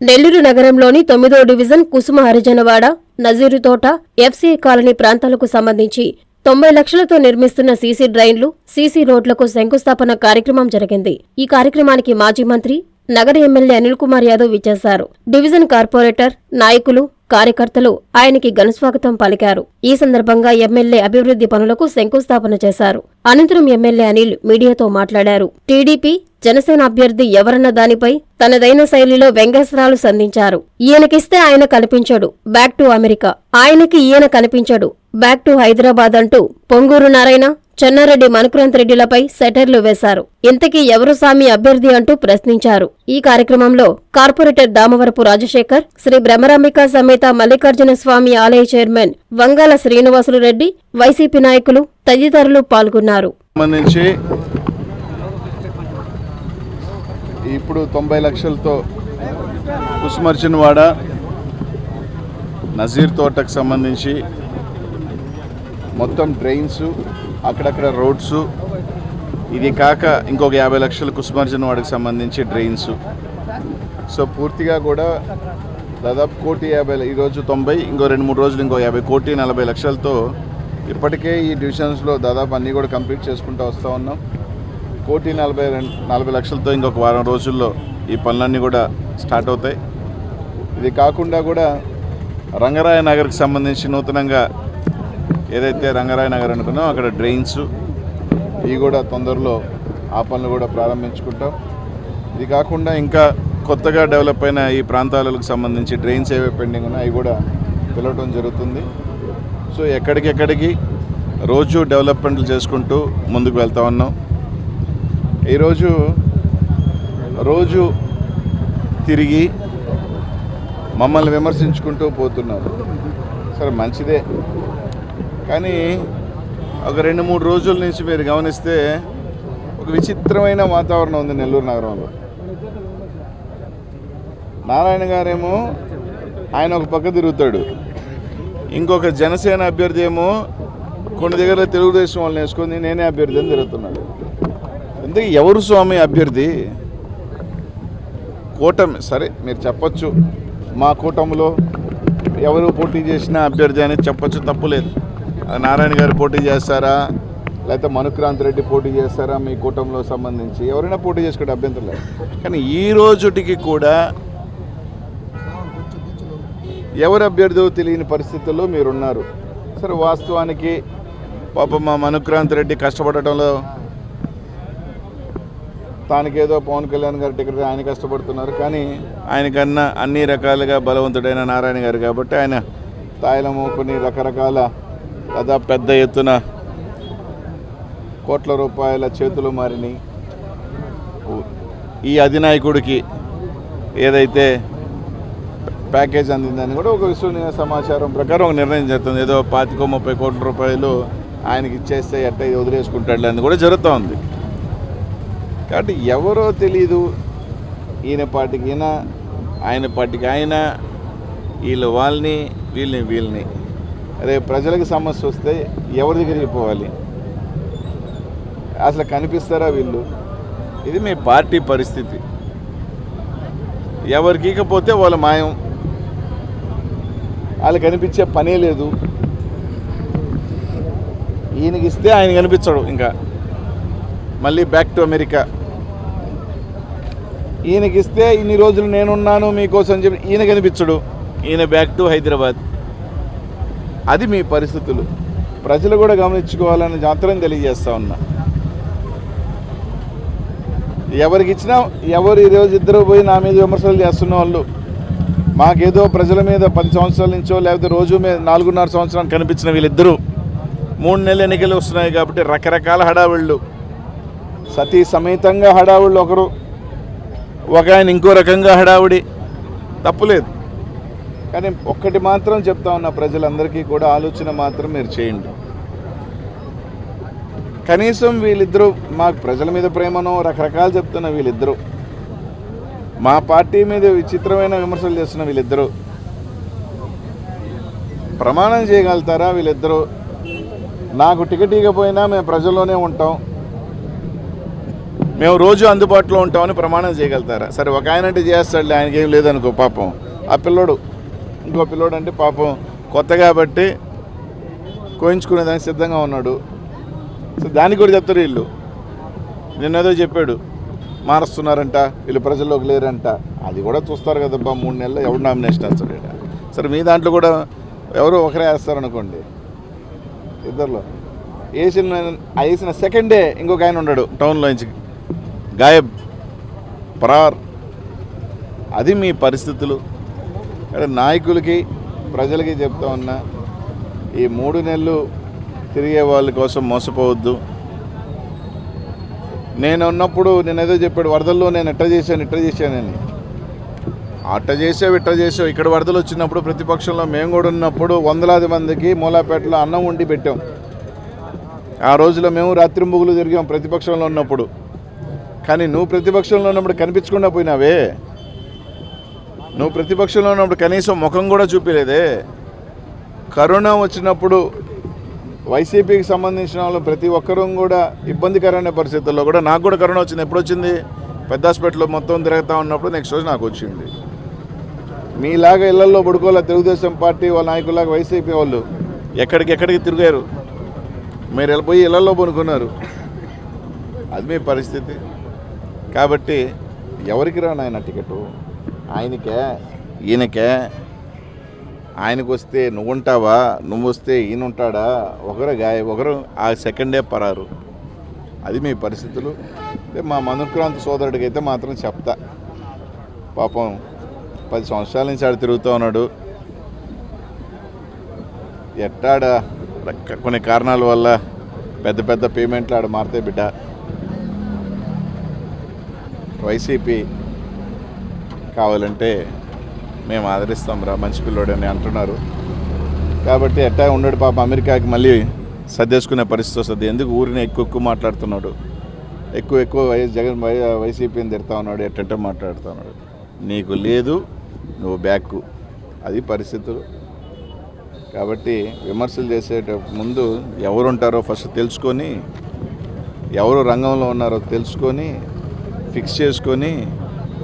నెల్లూరు నగరంలోని తొమ్మిదో division Kusuma Harijanawada Nazeeruthota FC colony ప్రాంతాలకు సంబంధించి తొంభై లక్షలతో నిర్మిస్తున్న సీసీ డ్రైన్లు సీసీ రోడ్లకు శంకుస్థాపన కార్యక్రమం జరిగింది. ఈ కార్యక్రమానికి మాజీ మంత్రి నగర ఎమ్మెల్యే అనిల్ కుమార్ యాదవ్ విచ్చేశారు. డివిజన్ కార్పొరేటర్ నాయకులు కార్యకర్తలు ఆయనకి ఘనస్వాగతం పలికారు. ఈ సందర్భంగా ఎమ్మెల్యే అభివృద్ధి పనులకు శంకుస్థాపన చేశారు. అనంతరం ఎమ్మెల్యే అనిల్ మీడియాతో మాట్లాడారు. టీడీపీ జనసేన అభ్యర్థి ఎవరన్న దానిపై తనదైన శైలిలో వ్యంగ్యాస్త్రాలు సంధించారు. ఈయనకిస్తే ఆయన కనిపించడు. Back to America. ఆయనకి ఈయన కనిపించడు. బ్యాక్ టు హైదరాబాద్ అంటూ పొంగూరు నారాయణ చెన్నారెడ్డి మనుక్రాంత్ రెడ్డిలపై సెటర్లు వేశారు. ఇంతకీ ఎవరు సామి అభ్యర్థి అంటూ ప్రశ్నించారు. ఈ కార్యక్రమంలో కార్పొరేటర్ దామవరపు రాజశేఖర్ శ్రీ బ్రహ్మరాంబిక సమేత మల్లికార్జున స్వామి ఆలయ చైర్మన్ వంగాల శ్రీనివాసులు రెడ్డి వైసీపీ నాయకులు తదితరులు పాల్గొన్నారు. ఇప్పుడు తొంభై లక్షలతో కుసుమర్చినవాడ నజీర్ తోటకు సంబంధించి మొత్తం డ్రైన్స్ అక్కడక్కడ రోడ్స్. ఇది కాక ఇంకొక యాభై లక్షలు కుసుమర్చినవాడకి సంబంధించి డ్రైన్స్. సో పూర్తిగా కూడా దాదాపు కోటి యాభై ఈరోజు తొంభై ఇంకో రెండు మూడు రోజులు ఇంకో యాభై కోటి నలభై లక్షలతో ఇప్పటికే ఈ డివిజన్స్లో దాదాపు అన్నీ కూడా కంప్లీట్ చేసుకుంటూ వస్తూ ఉన్నాం. కోటి నలభై రెండు నలభై లక్షలతో ఇంకొక వారం రోజుల్లో ఈ పనులన్నీ కూడా స్టార్ట్ అవుతాయి. ఇది కాకుండా కూడా రంగరాయ నగర్కి సంబంధించి నూతనంగా ఏదైతే రంగరాయ నగర్ అనుకున్నాం అక్కడ డ్రైన్స్ ఇవి కూడా తొందరలో ఆ పనులు కూడా ప్రారంభించుకుంటాం. ఇది కాకుండా ఇంకా కొత్తగా డెవలప్ అయిన ఈ ప్రాంతాలకు సంబంధించి డ్రైన్స్ ఏవే పెండింగ్ ఉన్నాయో అవి కూడా పిలవటం జరుగుతుంది. సో ఎక్కడికెక్కడికి రోజు డెవలప్మెంట్లు చేసుకుంటూ ముందుకు వెళ్తా ఉన్నాం. ఈరోజు రోజు తిరిగి మమ్మల్ని విమర్శించుకుంటూ పోతున్నారు సరే మంచిదే. కానీ ఒక రెండు మూడు రోజుల నుంచి మీరు గమనిస్తే ఒక విచిత్రమైన వాతావరణం ఉంది నెల్లూరు నగరంలో. నారాయణ గారేమో ఆయన ఒక పక్క తిరుగుతాడు. ఇంకొక జనసేన అభ్యర్థి ఏమో కొన్ని దగ్గర తెలుగుదేశం వాళ్ళని వేసుకొని నేనే అభ్యర్థి అని తిరుగుతున్నాడు. అందుకే ఎవరు స్వామి అభ్యర్థి? కూటమి సరే మీరు చెప్పచ్చు. మా కూటమిలో ఎవరు పోటీ చేసినా అభ్యర్థి అనేది చెప్పచ్చు తప్పులేదు నారాయణ గారు పోటీ చేస్తారా? లేకపోతే మనుక్రాంత్ రెడ్డి పోటీ చేస్తారా మీ కూటమిలో సంబంధించి? ఎవరైనా పోటీ చేసుకోండి అభ్యంతరం లేదు. కానీ ఈ రోజుటికి కూడా ఎవరు అభ్యర్థో తెలియని పరిస్థితుల్లో మీరున్నారు. సరే వాస్తవానికి పాప మా మనుక్రాంత్ రెడ్డి కష్టపడటంలో తానికేదో పవన్ కళ్యాణ్ గారి టికెట్ ఆయన కష్టపడుతున్నారు. కానీ ఆయనకన్నా అన్ని రకాలుగా బలవంతుడైన నారాయణ గారు కాబట్టి ఆయన తాయిలము కొన్ని రకరకాల దాదాపు పెద్ద ఎత్తున కోట్ల రూపాయల చేతులు మారిని. ఈ అధినాయకుడికి ఏదైతే ప్యాకేజ్ అందిందని కూడా ఒక విశ్వనీయ సమాచారం ప్రకారం ఒక నిర్ణయం జరుగుతుంది ఏదో పాతికో ముప్పై కోట్ల రూపాయలు ఆయనకి ఇచ్చేస్తే ఎట్ట ఇది వదిలేసుకుంటాడు అని కూడా జరుగుతూ ఉంది. కాబట్టి ఎవరో తెలీదు ఈయన పార్టీకి ఈయన ఆయన పార్టీకి ఆయన వీళ్ళు వాళ్ళని వీళ్ళని వీళ్ళని. రేపు ప్రజలకు సమస్య వస్తే ఎవరి దగ్గరికి పోవాలి? అసలు కనిపిస్తారా వీళ్ళు? ఇది మీ పార్టీ పరిస్థితి. ఎవరికి ఇకపోతే వాళ్ళ మాయం. వాళ్ళు కనిపించే పనే లేదు. ఈయనకి ఇస్తే ఆయన కనిపించడు ఇంకా. మళ్ళీ బ్యాక్ టు అమెరికా ఈయనకి ఇస్తే ఇన్ని రోజులు నేనున్నాను మీకోసం చెప్పి ఈయన కనిపించడు ఈయన బ్యాక్ టు హైదరాబాద్ అది మీ పరిస్థితులు. ప్రజలు కూడా గమనించుకోవాలని మాత్రం తెలియజేస్తా ఉన్నా. ఎవరికి ఇచ్చినా ఎవరు ఈరోజు ఇద్దరు పోయి నా మీద విమర్శలు చేస్తున్న వాళ్ళు మాకేదో ప్రజల మీద పది సంవత్సరాల నుంచో లేకపోతే రోజు మీద నాలుగున్నర సంవత్సరాలు కనిపించిన వీళ్ళిద్దరూ మూడు నెలల ఎన్నికలు వస్తున్నాయి కాబట్టి రకరకాల హడావిళ్ళు. సతీ సమేతంగా హడావుళ్ళు ఒకరు ఒక ఆయన ఇంకో రకంగా హడావుడి తప్పులేదు. కానీ ఒక్కటి మాత్రం చెప్తా ఉన్న ప్రజలందరికీ కూడా ఆలోచన మాత్రం మీరు చేయండి. కనీసం వీళ్ళిద్దరూ మాకు ప్రజల మీద ప్రేమనో రకరకాలు చెప్తున్న వీళ్ళిద్దరూ మా పార్టీ మీద విచిత్రమైన విమర్శలు చేస్తున్న వీళ్ళిద్దరూ ప్రమాణం చేయగలుగుతారా వీళ్ళిద్దరూ? నాకు టికెట్ ఇవ్వకపోయినా మేము ప్రజల్లోనే ఉంటాం. మేము రోజు అందుబాటులో ఉంటామని ప్రమాణం చేయగలుగుతారా? సరే ఒక ఆయన అంటే చేస్తాడులే ఆయనకి ఏం లేదనుకో పాపం. ఆ పిల్లోడు ఇంకో పిల్లోడు అంటే పాపం కొత్త కాబట్టి కోయించుకునేదానికి సిద్ధంగా ఉన్నాడు. సో దానికి కూడా చెప్తారు వీళ్ళు. నిన్నేదో చెప్పాడు. మారుస్తున్నారంట వీళ్ళు ప్రజల్లోకి లేరంట. అది కూడా చూస్తారు కదబ్బా మూడు నెలలు ఎవరు నామినేషన్ వేస్తాడు ఈడ. సరే మీ దాంట్లో కూడా ఎవరో ఒకరే వేస్తారనుకోండి. ఇద్దరులో. వేసిన ఆ వేసిన సెకండే ఇంకొక ఆయన ఉన్నాడు టౌన్లోంచి గాయబ్ పరార్. అది మీ పరిస్థితులు. ఇక్కడ నాయకులకి ప్రజలకి చెప్తా ఉన్నా ఈ మూడు నెలలు తిరిగే వాళ్ళ కోసం మోసపోవద్దు. నేను ఉన్నప్పుడు నేను ఏదో చెప్పాడు వరదల్లో నేను ఎట్ట చేశాను ఇట్ట చేశానని. అట్ట చేసావు ఇట్ట చేసావు ఇక్కడ వరదలు వచ్చినప్పుడు ప్రతిపక్షంలో మేము కూడా ఉన్నప్పుడు వందలాది మందికి మూలాపేటలో అన్నం వండి పెట్టాం. ఆ రోజులో మేము రాత్రి ముగ్గులు తిరిగాం ప్రతిపక్షంలో ఉన్నప్పుడు. కానీ నువ్వు ప్రతిపక్షంలో ఉన్నప్పుడు కనిపించకుండా పోయినావే. నువ్వు ప్రతిపక్షంలో ఉన్నప్పుడు కనీసం ముఖం కూడా చూపించలేదే కరోనా వచ్చినప్పుడు వైసీపీకి సంబంధించిన వాళ్ళు ప్రతి ఒక్కరూ కూడా ఇబ్బందికరమైన పరిస్థితుల్లో కూడా నాకు కూడా కరోనా వచ్చింది. ఎప్పుడు వచ్చింది? పెద్ద హాస్పిటల్లో మొత్తం తిరుగుతూ ఉన్నప్పుడు నెక్స్ట్ రోజు నాకు వచ్చింది. మీలాగా ఇళ్ళలో పడుకోలే తెలుగుదేశం పార్టీ వాళ్ళ నాయకులాగా వైసీపీ వాళ్ళు ఎక్కడికి ఎక్కడికి తిరిగారు? మీరు వెళ్ళిపోయి ఇళ్ళలో పనుకున్నారు అది మీ పరిస్థితి. కాబట్టి ఎవరికి రా నాయన టికెట్ ఆయనకే ఈయనకే ఆయనకు వస్తే నువ్వు ఉంటావా నువ్వు వస్తే ఈయన ఉంటాడా ఒకరు గాయ ఒకరు ఆ సెకండే పరారు. అది మీ పరిస్థితులు. మా మనుక్రాంత్ సోదరుడికి అయితే మాత్రం చెప్తా. పాపం పది సంవత్సరాల నుంచి ఆడ తిరుగుతూ ఉన్నాడు. ఎట్టాడ? కొన్ని కారణాల వల్ల పెద్ద పెద్ద పేమెంట్లు ఆడ మారితే బిడ్డ. వైసీపీ కావాలంటే మేము ఆదరిస్తాం రా మంచి అని అంటున్నారు. కాబట్టి ఎట్టా ఉండడు పాప అమెరికాకి మళ్ళీ సర్దేసుకునే పరిస్థితి వస్తుంది. ఎందుకు ఊరిని ఎక్కువ ఎక్కువ మాట్లాడుతున్నాడు? ఎక్కువ ఎక్కువ వైఎస్ జగన్ వై వైసీపీని తిడతా ఉన్నాడు ఎట్టంటే మాట్లాడుతూ ఉన్నాడు. నీకు లేదు నువ్వు బ్యాక్. అది పరిస్థితులు. కాబట్టి విమర్శలు చేసేట ముందు ఎవరు ఉంటారో ఫస్ట్ తెలుసుకొని ఎవరు రంగంలో ఉన్నారో తెలుసుకొని ఫిక్స్ చేసుకొని